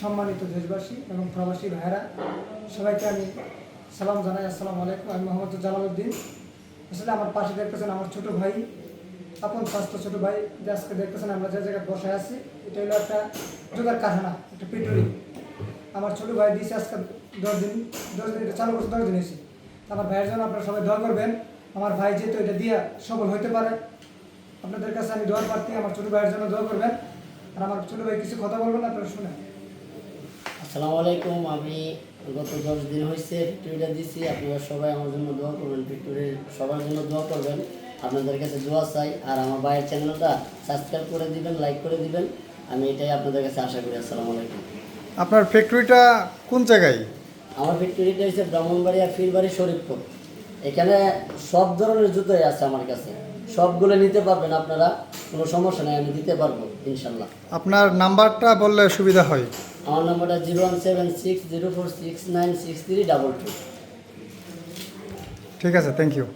সম্মানিত দেশবাসী এবং প্রবাসী ভাইয়েরা, সবাইকে আমি সালাম জানাই, আসসালামু আলাইকুম। আমি মোহাম্মদ জালালউদ্দিন। আসলে আমার পাশে দেখতেছেন আমার ছোট ভাই, আপন স্বাস্থ্য ছোট ভাই আজকে দেখতেছেন আমরা যে জায়গায় বসে আছি, এটা হলো একটা জোগাড় কারখানা, একটা পেট্রোলি আমার ছোট ভাই দিয়েছে আজকে দশ দিন দশ দিন, এটা চালু করছে দশ দিন এসে আমার ভাইয়ের জন্য আপনারা সবাই দোয়া করবেন। আমার ভাই যেহেতু এটা দিয়ে সফল হতে পারে, আপনাদের কাছে আমি দোয়া প্রার্থী আমার ছোট ভাইয়ের জন্য দোয়া করবেন। আর আমার ছোট ভাই কিছু কথা বলবেন, আপনারা শুনেন। আসসালামু আলাইকুম আমি গত দশ দিন হয়েছে ফ্যাক্টরিটা দিছি। আপনারা সবাই আমার জন্য দোয়া করবেন ফ্যাক্টরির সবার জন্য দোয়া করবেন। আপনাদের কাছে দোয়া চাই আর আমার ভাইয়ের চ্যানেলটা সাবস্ক্রাইব করে দিবেন লাইক করে দিবেন। আমি এটাই আপনাদের কাছে আশা করি। আসসালামু আলাইকুম। আপনার ফ্যাক্টরিটা কোন জায়গায়? আমার ফ্যাক্টরিটা হচ্ছে ব্রাহ্মণবাড়িয়া ফিরবাড়ি শরীফপুর। এখানে সব ধরনের জুতোই আছে আমার কাছে। সবগুলো নিতে পারবেন আপনারা কোনো সমস্যা নেই আমি দিতে পারব ইনশাল্লাহ। আপনার নাম্বারটা বললে সুবিধা হয়। আমার নাম্বারটা zero one seven six zero four six nine six three double two. ঠিক আছে থ্যাংক ইউ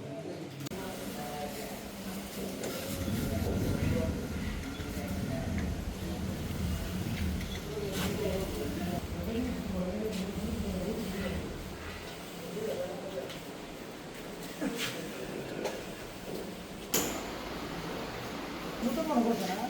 করছে না?